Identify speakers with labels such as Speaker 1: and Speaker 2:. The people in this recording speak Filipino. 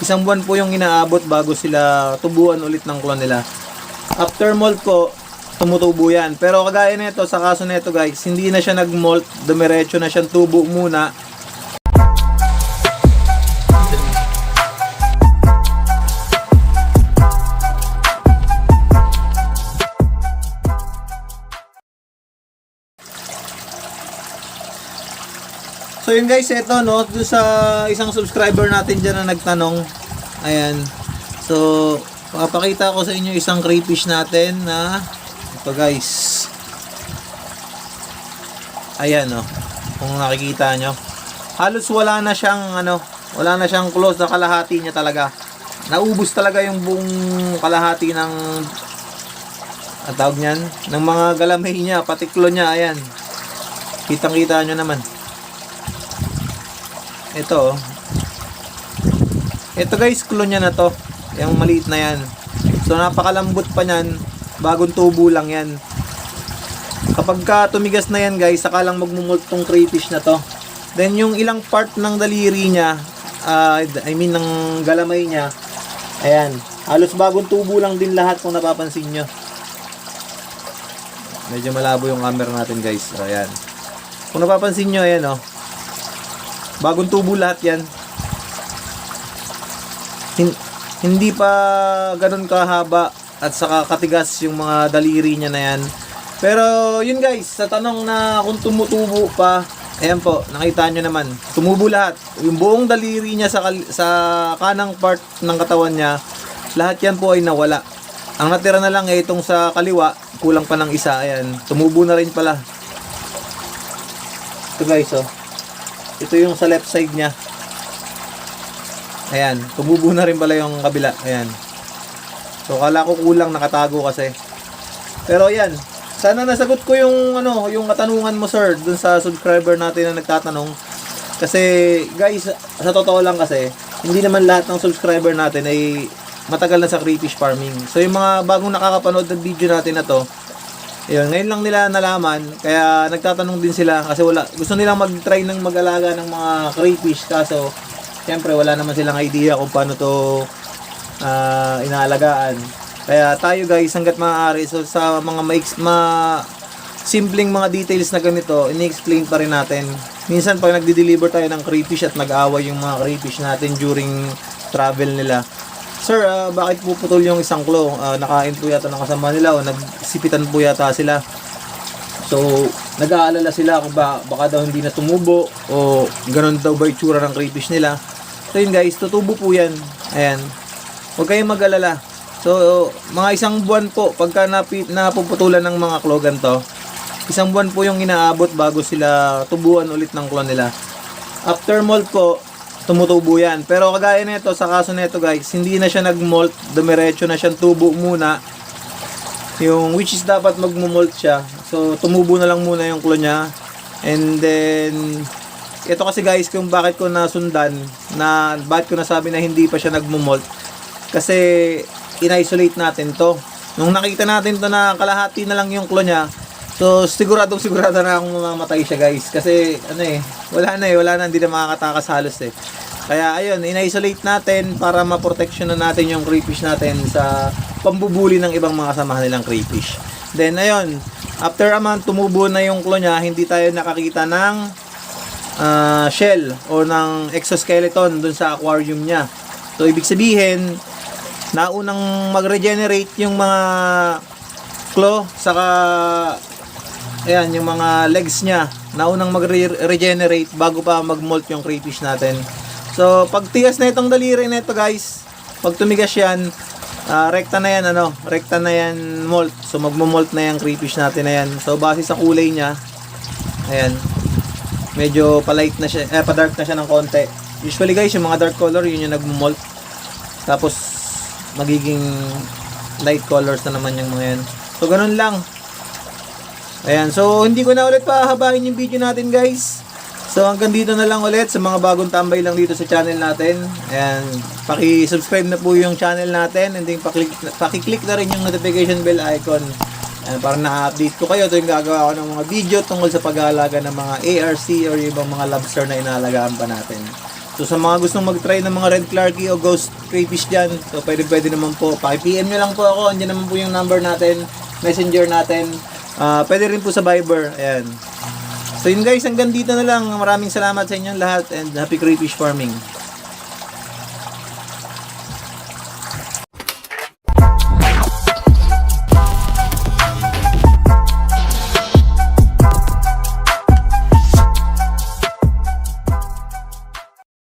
Speaker 1: Isang buwan po yung inaabot bago sila tubuan ulit ng clone nila. After molt po, tumutubo yan. Pero kagaya nito, sa kaso nito guys, hindi na siya nag-molt, dumiretso na siyang tubo muna. So yun guys, ito no, doon sa isang subscriber natin dyan na nagtanong. Ayan. So, papakita ko sa inyo isang crayfish natin na ito guys. Ayan no. Kung nakikita nyo. Halos wala na siyang ano, wala na siyang close na kalahati niya talaga. Naubos talaga yung buong kalahati ng ang tawag niyan, ng mga galamay niya, patiklo niya, ayan. Kitang-kita nyo naman. Ito. oh. Ito guys, clone niya na to. Yung maliit na yan. So napakalambot pa niyan. Bagong tubo lang yan. Kapag ka tumigas na yan guys, saka lang magmumult tong crayfish na to. Then yung ilang part ng daliri niya, ah, I mean ng galamay niya, ayan. Halos bagong tubo lang din lahat kung napapansin nyo. Medyo malabo yung camera natin guys. So, ayan. Kung napapansin nyo, ayan oh. Bagong tubo lahat yan. Hin- hindi pa ganun kahaba at saka katigas yung mga daliri niya na yan. Pero yun guys, sa tanong na kung tumutubo pa, ayan po, nakita nyo naman, tumubo lahat. Yung buong daliri niya sa, sa kanang part ng katawan niya, lahat yan po ay nawala. Ang natira na lang ay itong sa kaliwa, kulang pa ng isa, ayan, tumubo na rin pala. Ito guys, oh. Ito yung sa left side niya. Ayan, tumubo na rin pala yung kabila. Ayan. So, kala ko kulang nakatago kasi. Pero ayan, sana nasagot ko yung ano, yung katanungan mo sir dun sa subscriber natin na nagtatanong. Kasi guys, sa totoo lang kasi, hindi naman lahat ng subscriber natin ay matagal na sa crayfish farming. So yung mga bagong nakakapanood ng video natin na to, yun, ngayon lang nila nalaman, kaya nagtatanong din sila kasi wala, gusto nilang mag-try ng mag-alaga ng mga crayfish kaso Siyempre, wala naman silang idea kung paano to ah, inaalagaan. Kaya tayo guys, hanggat maaari, so sa mga ma, ma simpleng mga details na ganito, ini-explain pa rin natin. Minsan pag nagde-deliver tayo ng crayfish at nag-aaway yung mga crayfish natin during travel nila. Sir, ah, bakit po putol yung isang claw? Ah, nakain po yata ng kasama nila o nagsipitan po yata sila. So, nag-aalala sila kung ba, baka daw hindi na tumubo o ganun daw ba itsura ng crayfish nila. So yun guys, tutubo po yan. Ayan. Huwag kayong mag-alala. So, mga isang buwan po, pagka napi, napuputulan ng mga klogan to, isang buwan po yung inaabot bago sila tubuan ulit ng clone nila. After molt po, tumutubo yan. Pero kagaya nito, sa kaso nito guys, hindi na siya nag-molt, dumiretso na siyang tubo muna. Yung which is dapat magmumolt siya. So tumubo na lang muna yung clone niya. And then ito kasi guys kung bakit ko nasundan na bakit ko nasabi na hindi pa siya nagmumolt kasi in-isolate natin to. Nung nakita natin to na kalahati na lang yung clone niya, so siguradong sigurado na akong mamamatay siya guys kasi ano eh, wala na eh, wala na hindi na makakatakas halos eh. Kaya ayun, in-isolate natin para ma-protection na natin yung crayfish natin sa pambubuli ng ibang mga samahan nilang crayfish. Then ayun, after a month tumubo na yung clone niya, hindi tayo nakakita ng ah, shell o ng exoskeleton dun sa aquarium niya. So ibig sabihin, naunang mag-regenerate yung mga claw saka ayan yung mga legs niya naunang mag-regenerate bago pa mag-molt yung crayfish natin so pag tigas na itong daliri na ito guys pag tumigas yan ah, rekta na yan ano rekta na yan molt so magmo-molt na yung crayfish natin na yan so base sa kulay niya ayan medyo pa-light na siya eh pa-dark na siya ng konti usually guys yung mga dark color yun yung nagmo-molt tapos magiging light colors na naman yung mga yan. So, ganun lang. Ayan. So, hindi ko na ulit pahabahin yung video natin, guys. So hanggang dito na lang ulit sa mga bagong tambay lang dito sa channel natin. Ayan, paki-subscribe na po yung channel natin and then paki-click paki-click na rin yung notification bell icon Ayan, para na-update ko kayo tuwing gagawa ko ng mga video tungkol sa pag-aalaga ng mga ARC or ibang mga lobster na inaalagaan pa natin. So sa mga gustong mag-try ng mga Red Clarky o Ghost Crayfish dyan, so pwede pwede naman po, paki-PM nyo lang po ako, andyan naman po yung number natin, messenger natin, uh, pwede rin po sa Viber, ayan. So yun guys, hanggang dito na lang. Maraming salamat sa inyong lahat and happy crayfish farming.